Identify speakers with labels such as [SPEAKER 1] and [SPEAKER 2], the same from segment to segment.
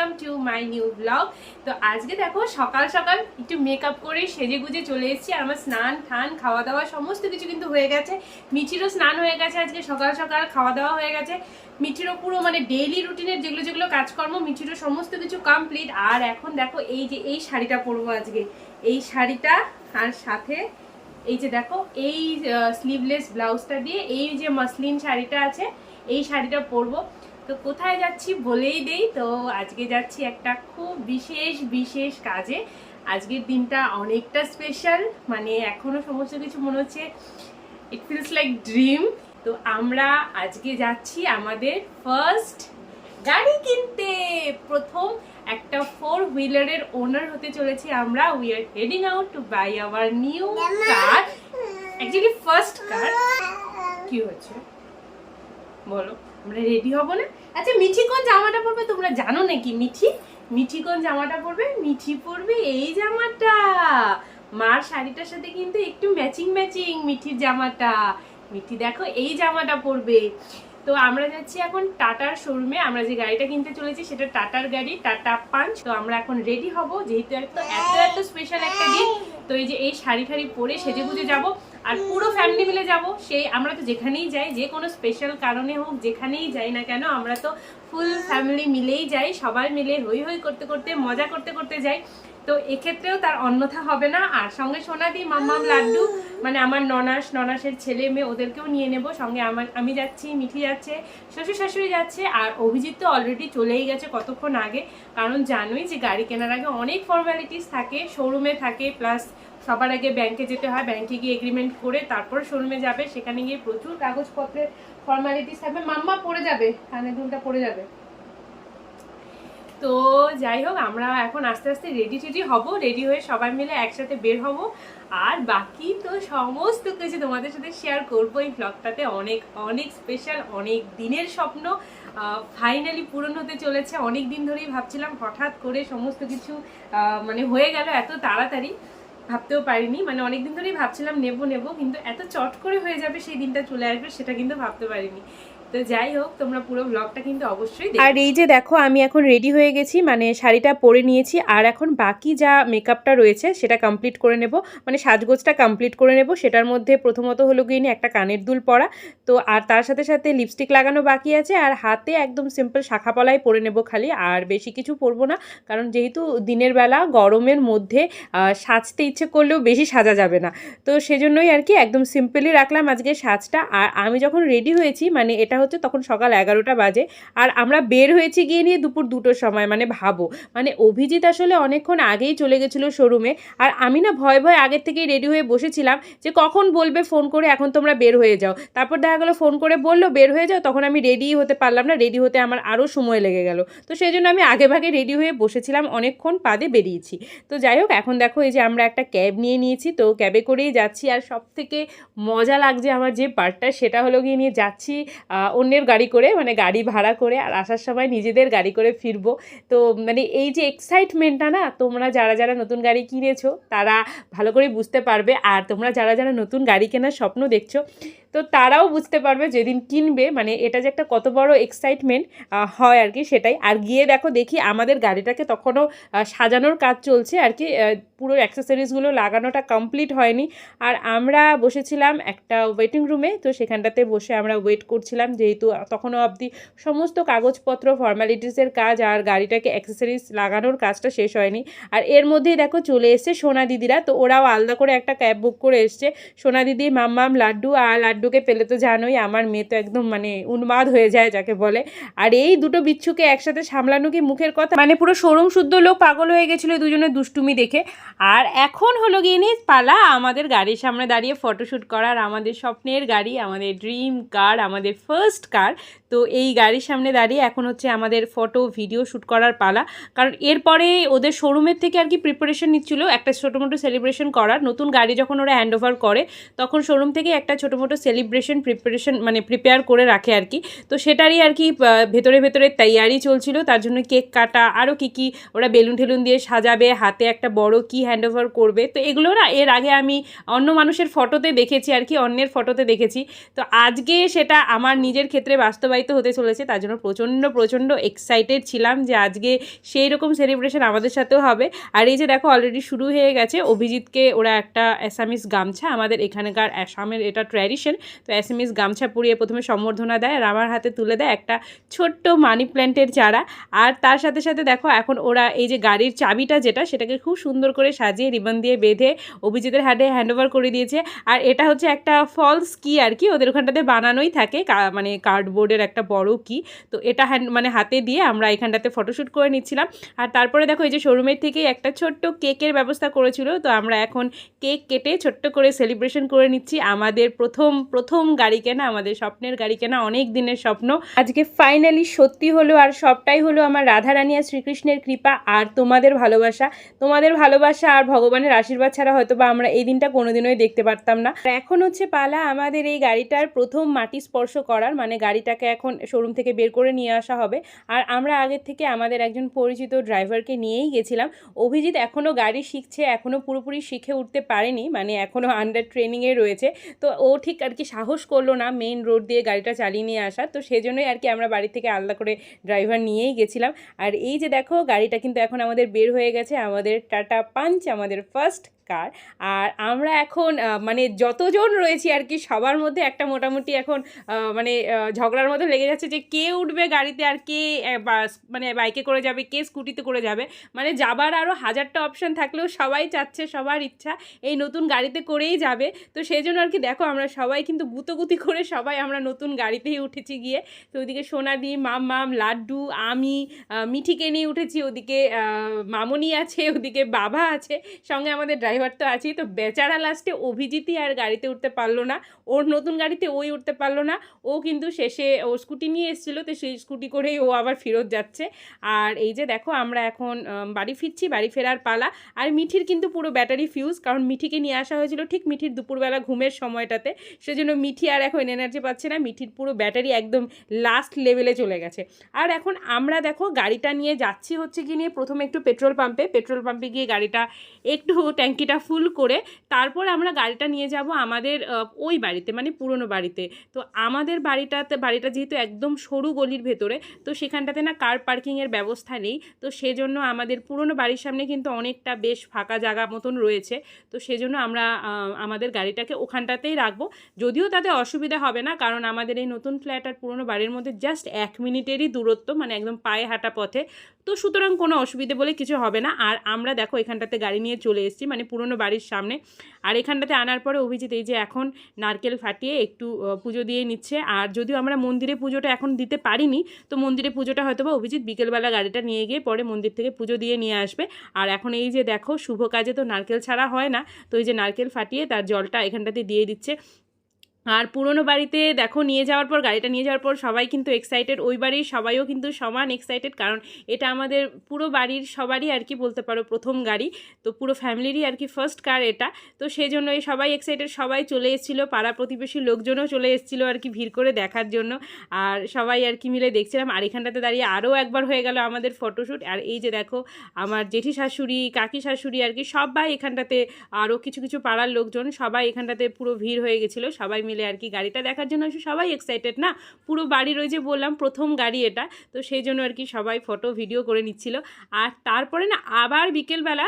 [SPEAKER 1] Welcome to my new blog তো আজকে দেখো সকাল সকাল একটু মেকআপ করে সেজে গুজে চলে এসেছি আমার স্নান, ঠান খাওয়া দাওয়া সমস্ত কিছু কিন্তু হয়ে গেছে। মিঠিরও স্নান হয়ে গেছে আজকে সকাল সকাল খাওয়া দাওয়া হয়ে গেছে। মিঠিরও পুরো মানে ডেইলি রুটিনের যেগুলো যেগুলো কাজকর্ম, মিঠিরও সমস্ত কিছু কমপ্লিট আর এখন দেখো এই যে এই শাড়িটা পরবো আজকে। এই শাড়িটা আর সাথে এই যে দেখো এই স্লিভলেস ব্লাউজটা দিয়ে এই যে মাসলিন শাড়িটা আছে, এই শাড়িটা পরবো। তো কোথায় যাচ্ছি বলেই দেই। তো আজকে যাচ্ছি একটা খুব বিশেষ বিশেষ কাজে। আজকের দিনটা অনেকটা স্পেশাল মানে এখনও সমস্ত কিছু মনে হচ্ছে ইট ফিলস লাইক ড্রিম তো আমরা আজকে যাচ্ছি আমাদের ফার্স্ট গাড়ি কিনতে। প্রথম একটা ফোর হুইলারের ওনার হতে চলেছি আমরা। We are heading out to buy our new car actually first car কি হচ্ছে বলো, আমরা রেডি হব না? আচ্ছা মিঠি কোন জামাটা পরবে তোমরা জানো নাকি? মিঠি? মিঠি কোন জামাটা পরবে? মিঠি পরবে এই জামাটা। মার শাড়িটার সাথে কিন্তু একটু ম্যাচিং ম্যাচিং মিঠির জামাটা। মিঠি দেখো এই জামাটা পরবে। তো আমরা যাচ্ছি এখন টাটার শোরুমে। আমরা যে গাড়িটা কিনতে চলেছি সেটা টাটার গাড়ি, টাটা পাঞ্চ। তো আমরা এখন রেডি হব। যেহেতু এত এত স্পেশাল একটা দিন তো এই যে এই শাড়ি ঠাড়ি পরে সেজে গুজে যাব আর পুরো ফ্যামিলি মিলে যাব। সেই, আমরা তো যেখানেই যাই, যে কোনো স্পেশাল কারণে হোক, যেখানেই যাই না কেন, আমরা তো ফুল ফ্যামিলি মিলেই যাই। সবাই মিলে হই হই করতে করতে, মজা করতে করতে যাই। তো এক্ষেত্রেও তার অন্যথা হবে না। আর সঙ্গে সোনা সোনাদি, মাম্মাম, লাড্ডু মানে আমার ননাস, ননাসের ছেলে মেয়ে, ওদেরকেও নিয়ে নেব। সঙ্গে আমার, আমি যাচ্ছি, মিঠি যাচ্ছে, শ্বশুর শাশুড়ি যাচ্ছে, আর অভিজিৎ তো অলরেডি চলেই গেছে কতক্ষণ আগে। কারণ জানোই যে গাড়ি কেনার আগে অনেক ফর্মালিটিস থাকে শোরুমে থাকে প্লাস সবার আগে ব্যাংকে যেতে হয় ব্যাংকে গিয়ে এগ্রিমেন্ট করে তারপর শোরুমে যাবে। সেখানে গিয়ে প্রচুর কাগজপত্রের ফর্মালিটিস থাকবে। মাম্মা পড়ে যাবে কানে দুলটা পড়ে যাবে। তো যাই হোক, আমরা এখন আস্তে আস্তে রেডি টেডি হব রেডি হয়ে সবাই মিলে একসাথে বের হব। আর বাকি তো সমস্ত কিছু তোমাদের সাথে শেয়ার করব এই ব্লগটাতে অনেক অনেক স্পেশাল অনেক দিনের স্বপ্ন ফাইনালি পূরণ হতে চলেছে। অনেক দিন ধরেই ভাবছিলাম হঠাৎ করে সমস্ত কিছু মানে হয়ে গেল এত তাড়াতাড়ি। ভাবতেও পারিনি। মানে অনেকদিন ধরেই ভাবছিলাম নেব নেব, কিন্তু এত চট করে হয়ে যাবে সেই দিনটা চলে আসবে, সেটা কিন্তু ভাবতে পারিনি। তো যাই হোক, তোমরা পুরো ব্লগটা কিন্তু অবশ্যই আর এই যে দেখো, আমি এখন রেডি হয়ে গেছি মানে শাড়িটা পরে নিয়েছি, আর এখন বাকি যা মেকআপটা রয়েছে সেটা কমপ্লিট করে নেব। মানে সাজগোজটা কমপ্লিট করে নেব, সেটার মধ্যে প্রথমত হলো গিয়ে একটা কানের দুল পরা। তো আর তার সাথে সাথে লিপস্টিক লাগানো বাকি আছে, আর হাতে একদম সিম্পল শাখা পলাই পরে নেব খালি, আর বেশি কিছু পরবো না, কারণ যেহেতু দিনের বেলা গরমের মধ্যে সাজতে ইচ্ছে করলেও বেশি সাজা যাবে না। তো সেজন্যই আর কি একদম সিম্পলি রাখলাম আজকে সাজটা, আর আমি যখন রেডি হয়েছি মানে এটা হচ্ছে তখন সকাল এগারোটা বাজে। আর আমরা বের হয়েছি গিয়ে নিয়ে দুপুর দুটোর সময় মানে ভাবো। মানে অভিজিৎ আসলে অনেকক্ষণ আগেই চলে গেছিল শোরুমে আর আমি না ভয় ভয় আগের থেকেই রেডি হয়ে বসেছিলাম যে কখন বলবে ফোন করে এখন তোমরা বের হয়ে যাও। তারপর দেখা গেলো ফোন করে বলল, বের হয়ে যাও। তখন আমি রেডি হতে পারলাম না। রেডি হতে আমার আরও সময় লেগে গেল। তো সেই জন্য আমি আগে ভাগে রেডি হয়ে বসেছিলাম। অনেকক্ষণ পাদে বেরিয়েছি। তো যাই হোক, এখন দেখো এই যে আমরা একটা ক্যাব নিয়ে নিয়েছি। তো ক্যাবে করেই যাচ্ছি। আর সব থেকে মজা লাগছে আমার যে পার্টটা সেটা হলো গিয়ে নিয়ে যাচ্ছি অন্যের গাড়ি করে মানে গাড়ি ভাড়া করে আর আসার সময় নিজেদের গাড়ি করে ফিরবো। তো মানে এই যে এক্সাইটমেন্টটা না, তোমরা যারা যারা নতুন গাড়ি কিনেছো, তারা ভালো করে বুঝতে পারবে। আর তোমরা যারা যারা নতুন গাড়ি কেনার স্বপ্ন দেখছ, তো তারাও বুঝতে পারবে যেদিন কিনবে মানে এটা যে একটা কত বড় এক্সাইটমেন্ট হয় আর কি সেটাই। আর গিয়ে দেখো, দেখি আমাদের গাড়িটাকে তখনও সাজানোর কাজ চলছে আর কি পুরো অ্যাক্সেসরিজগুলো লাগানোটা কমপ্লিট হয়নি। আর আমরা বসেছিলাম একটা ওয়েটিং রুমে তো সেখানটাতে বসে আমরা ওয়েট করছিলাম যেহেতু তখনও অবধি সমস্ত কাগজপত্র ফর্মালিটিসের কাজ আর গাড়িটাকে অ্যাক্সেসরিজ লাগানোর কাজটা শেষ হয়নি। আর এর মধ্যেই দেখো চলে এসছে সোনা দিদিরা। তো ওরাও আলাদা করে একটা ক্যাব বুক করে এসছে। সোনা দিদি, মাম্মাম, লাড্ডু আর লাড্ডুকে পেলে তো জানোই আমার মেয়ে তো একদম মানে উন্মাদ হয়ে যায় যাকে বলে। আর এই দুটো বিচ্ছুকে একসাথে সামলানো কি মুখের কথা? মানে পুরো শোরুম শুদ্ধ লোক পাগল হয়ে গেছিল দুজনের দুষ্টুমি দেখে। আর এখন হলো গিয়ে পালা আমাদের গাড়ির সামনে দাঁড়িয়ে ফটোশ্যুট করার আমাদের স্বপ্নের গাড়ি, আমাদের ড্রিম কার আমাদের ফার্স্ট ফার্স্ট কার। তো এই গাড়ির সামনে দাঁড়িয়ে এখন হচ্ছে আমাদের ফটো ভিডিও শ্যুট করার পালা। কারণ এরপরে ওদের শোরুমের থেকে আর কি প্রিপারেশন নিচ্ছিল একটা ছোটো মোটো সেলিব্রেশন করার। নতুন গাড়ি যখন ওরা হ্যান্ড ওভার করে, তখন শোরুম থেকে একটা ছোটো মোটো সেলিব্রেশন প্রিপারেশন মানে প্রিপেয়ার করে রাখে আর কি। তো সেটারই আর কি ভেতরে ভেতরে তৈয়ারি চলছিল। তার জন্য কেক কাটা আরও কী কী ওরা বেলুন ঠেলুন দিয়ে সাজাবে, হাতে একটা বড় কি হ্যান্ড ওভার করবে। তো এগুলো না, এর আগে আমি অন্য মানুষের ফটোতে দেখেছি আর কি, অন্যের ফটোতে দেখেছি। তো আজকে সেটা আমার নিজের ক্ষেত্রে বাস্তবায়িত হতে চলেছে, তার জন্য প্রচণ্ড প্রচণ্ড এক্সাইটেড ছিলাম যে আজকে সেই রকম সেলিব্রেশন আমাদের সাথেও হবে। আর এই যে দেখো অলরেডি শুরু হয়ে গেছে, অভিজিৎকে ওরা একটা অ্যাসামিস গামছা, আমাদের এখানকার অ্যাসামের এটা ট্র্যাডিশন তো অ্যাসামিস গামছা পরিয়ে প্রথমে সম্বর্ধনা দেয়, আর আমার হাতে তুলে দেয় একটা ছোট্ট মানি প্ল্যান্টের চারা। আর তার সাথে সাথে দেখো এখন ওরা এই যে গাড়ির চাবিটা যেটা, সেটাকে খুব সুন্দর করে সাজিয়ে রিবন দিয়ে বেঁধে অভিজিতের হাতে হ্যান্ড ওভার করে দিয়েছে। আর এটা হচ্ছে একটা ফলস কি আর কি, ওদের ওখানটাতে বানানোই থাকে, কা- মানে কার্ডবোর্ডের একটা বড় কি তো এটা হ্যান্ড মানে হাতে দিয়ে আমরা এখানটাতে ফটোশ্যুট করে নিচ্ছিলাম। আর তারপরে দেখো এই যে শোরুমের থেকেই একটা ছোট্ট কেকের ব্যবস্থা করেছিল, তো আমরা এখন কেক কেটে ছোট্ট করে সেলিব্রেশন করে নিচ্ছি। আমাদের প্রথম প্রথম গাড়ি কেনা, আমাদের স্বপ্নের গাড়ি কেনা অনেক দিনের স্বপ্ন। আজকে ফাইনালি সত্যি হলো আর সবটাই হলো আমার রাধারানী আর শ্রীকৃষ্ণের কৃপা আর তোমাদের ভালোবাসা। তোমাদের ভালোবাসা আর ভগবানের আশীর্বাদ ছাড়া হয়তো বা আমরা এই দিনটা কোনোদিনই দেখতে পারতাম না। এখন হচ্ছে পালা আমাদের এই গাড়িটার প্রথম মাটি স্পর্শ করার মানে গাড়িটাকে এখন শোরুম থেকে বের করে নিয়ে আসা হবে। আর আমরা আগের থেকে আমাদের একজন পরিচিত ড্রাইভারকে নিয়েই গেছিলাম। অভিজিৎ এখনও গাড়ি শিখছে এখনও পুরোপুরি শিখে উঠতে পারেনি মানে এখনও আন্ডার ট্রেনিংয়ে রয়েছে। তো ও ঠিক আর কি সাহস করল না মেইন রোড দিয়ে গাড়িটা চালিয়ে নিয়ে আসা তো সেজন্যই আর কি আমরা বাড়ি থেকে আলাদা করে ড্রাইভার নিয়েই গেছিলাম। আর এই যে দেখো, গাড়িটা কিন্তু এখন আমাদের বের হয়ে গেছে, আমাদের টাটা পাঞ্চ আমাদের ফার্স্ট কার আর আমরা এখন মানে যতজন রয়েছি আর কি, সবার মধ্যে একটা মোটামুটি এখন মানে ঝগড়ার মতো লেগে যাচ্ছে যে কে উঠবে গাড়িতে আর কে মানে বাইকে করে যাবে, কে স্কুটিতে করে যাবে। মানে যাবার আরও হাজারটা অপশন থাকলেও সবাই চাচ্ছে, সবার ইচ্ছা এই নতুন গাড়িতে করেই যাবে। তো সেই জন্য আর কি, দেখো আমরা সবাই কিন্তু গুতোগুতি করে সবাই আমরা নতুন গাড়িতেই উঠেছি গিয়ে। তো ওদিকে সোনাদি, মাম মাম, লাড্ডু, আমি মিঠিকে নিয়ে উঠেছি, ওদিকে মামনি আছে, ওদিকে বাবা আছে, সঙ্গে আমাদের ড্রাইভার তো আছেই, তো বেচারা লাস্টে অভিজিৎই আর গাড়িতে উঠতে পারল না। ওর নতুন গাড়িতে ওই উঠতে পারল না। ও কিন্তু শেষে ও স্কুটি নিয়ে এসেছিল, তো সেই স্কুটি করেই ও আবার ফেরত যাচ্ছে। আর এই যে দেখো, আমরা এখন বাড়ি ফিরছি, বাড়ি ফেরার পালা। আর মিঠির কিন্তু পুরো ব্যাটারি ফিউজ কারণ মিঠিকে নিয়ে আসা হয়েছিল ঠিক মিঠির দুপুরবেলা ঘুমের সময়টাতে। সেজন্য মিঠি আর এখন এনার্জি পাচ্ছে না, মিঠির পুরো ব্যাটারি একদম লাস্ট লেভেলে চলে গেছে। আর এখন আমরা দেখো, গাড়িটা নিয়ে যাচ্ছি হচ্ছে কি নিয়ে, প্রথমে একটু পেট্রোল পাম্পে পেট্রোল পাম্পে গিয়ে গাড়িটা একটু ট্যাঙ্কিটা ফুল করে তারপর আমরা গাড়িটা নিয়ে যাব আমাদের ওই বাড়িতে মানে পুরনো বাড়িতে। তো আমাদের বাড়িটাতে, বাড়িটা যেহেতু একদম সরু গলির ভেতরে, তো সেখানটাতে না কার পার্কিংয়ের ব্যবস্থা নেই। তো সেজন্য আমাদের পুরনো বাড়ির সামনে কিন্তু অনেকটা বেশ ফাঁকা জায়গা মতন রয়েছে। তো সেজন্য আমরা আমাদের গাড়িটাকে ওখানটাতেই রাখব। যদিও তাতে অসুবিধা হবে না, কারণ আমাদের এই নতুন ফ্ল্যাট আর পুরনো বাড়ির মধ্যে জাস্ট এক মিনিটেরই দূরত্ব মানে একদম পায়ে হাঁটা পথে। তো সুতরাং কোনো অসুবিধে বলে কিছু হবে না। আর আমরা দেখো এখানটাতে গাড়ি নিয়ে চলে এসেছি মানে পুরনো বাড়ির সামনে। আর এখানটাতে আনার পরে অভিজিৎ এই যে এখন নারকেল ফাটিয়ে একটু পুজো দিয়ে নিচ্ছে। আর যদিও আমরা মন্দিরে পুজোটা এখন দিতে পারিনি, তো মন্দিরে পুজোটা হয়তো বা অভিজিৎ বিকেলবেলা গাড়িটা নিয়ে গিয়ে পরে মন্দির থেকে পুজো দিয়ে নিয়ে আসবে। আর এখন এই যে দেখো, শুভ কাজে তো নারকেল ছাড়া হয় না। তো এই যে নারকেল ফাটিয়ে তার জলটা এখানটাতে দিয়ে দিচ্ছে। আর পুরনো বাড়িতে দেখো নিয়ে যাওয়ার পর, গাড়িটা নিয়ে যাওয়ার পর সবাই কিন্তু এক্সাইটেড ওই বাড়ির সবাইও কিন্তু সমান এক্সাইটেড কারণ এটা আমাদের পুরো বাড়ির সবারই আর কি বলতে পারো প্রথম গাড়ি। তো পুরো ফ্যামিলিরই আর কি ফার্স্ট কার এটা। তো সেই জন্য এই সবাই এক্সাইটেড সবাই চলে এসেছিল, পাড়া প্রতিবেশী লোকজনও চলে এসেছিল আর কি ভিড় করে দেখার জন্য। আর সবাই আর কি মিলে দেখছিলাম, আর এখানটাতে দাঁড়িয়ে আরও একবার হয়ে গেল আমাদের ফটোশ্যুট আর এই যে দেখো, আমার জেঠি শাশুড়ি, কাকি শাশুড়ি আর কি সবাই এখানটাতে আরও কিছু কিছু পাড়ার লোকজন সবাই এখানটাতে পুরো ভিড় হয়ে গেছিল। সবাই মিলে আর কি গাড়িটা দেখার জন্য সবাই এক্সাইটেড না? পুরো বাড়ির ওই যে বললাম প্রথম গাড়ি এটা, তো সেই জন্য আর কি সবাই ফটো ভিডিও করে নিচ্ছিল। আর তারপরে না আবার বিকেলবেলা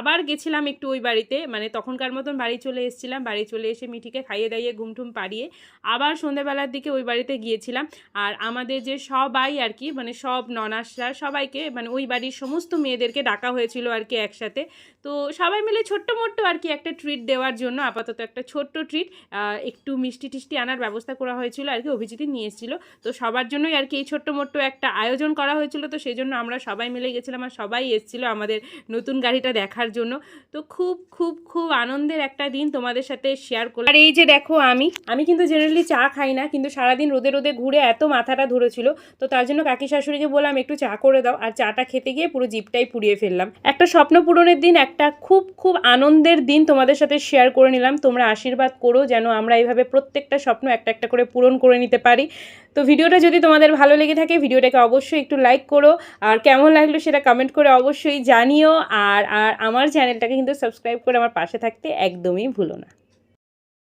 [SPEAKER 1] আবার গেছিলাম একটু ওই বাড়িতে মানে তখনকার মতন বাড়ি চলে এসেছিলাম, বাড়ি চলে এসে মিঠিকে খাইয়ে দাইয়ে ঘুমটুম পাড়িয়ে আবার সন্ধ্যেবেলার দিকে ওই বাড়িতে গিয়েছিলাম। আর আমাদের যে সবাই আর কি মানে সব ননাসরা সবাইকে মানে ওই বাড়ির সমস্ত মেয়েদেরকে ডাকা হয়েছিল আর কি একসাথে। তো সবাই মিলে ছোট্ট মোট্ট আর কি একটা ট্রিট দেওয়ার জন্য, আপাতত একটা ছোট্ট ট্রিট একটু মিষ্টি টিষ্টি আনার ব্যবস্থা করা হয়েছিল আর কি অভিজিৎ নিয়ে এসেছিল। তো সবার জন্যই আর কি এই ছোট্ট মোট্ট একটা আয়োজন করা হয়েছিল। তো সেই জন্য আমরা সবাই মিলে গেছিলাম আর সবাই এসেছিল আমাদের নতুন গাড়িটা দেখার জন্য। তো খুব খুব খুব আনন্দের একটা দিন তোমাদের সাথে শেয়ার করলাম। আর এই যে দেখো আমি আমি কিন্তু জেনারেলি চা খাই না, কিন্তু সারাদিন রোদে রোদে ঘুরে এত মাথাটা ধরেছিল। তো তার জন্য কাকি শাশুড়িকে বললাম, একটু চা করে দাও। আর চাটা খেতে গিয়ে পুরো জিপটাই পুড়িয়ে ফেললাম। একটা স্বপ্ন পূরণের দিন, একটা খুব খুব আনন্দের দিন তোমাদের সাথে শেয়ার করে নিলাম। তোমরা আশীর্বাদ করো যেন আমরা এইভাবে প্রত্যেকটা স্বপ্ন একটা একটা করে পূরণ করে নিতে পারি। তো ভিডিওটা যদি তোমাদের ভালো লেগে থাকে, ভিডিওটাকে অবশ্যই একটু লাইক করো। আর কেমন লাগল সেটা কমেন্ট করে অবশ্যই জানিও। আর আর আমার চ্যানেলটাকে কিন্তু সাবস্ক্রাইব করে আমার পাশে থাকতে একদমই ভুলো না।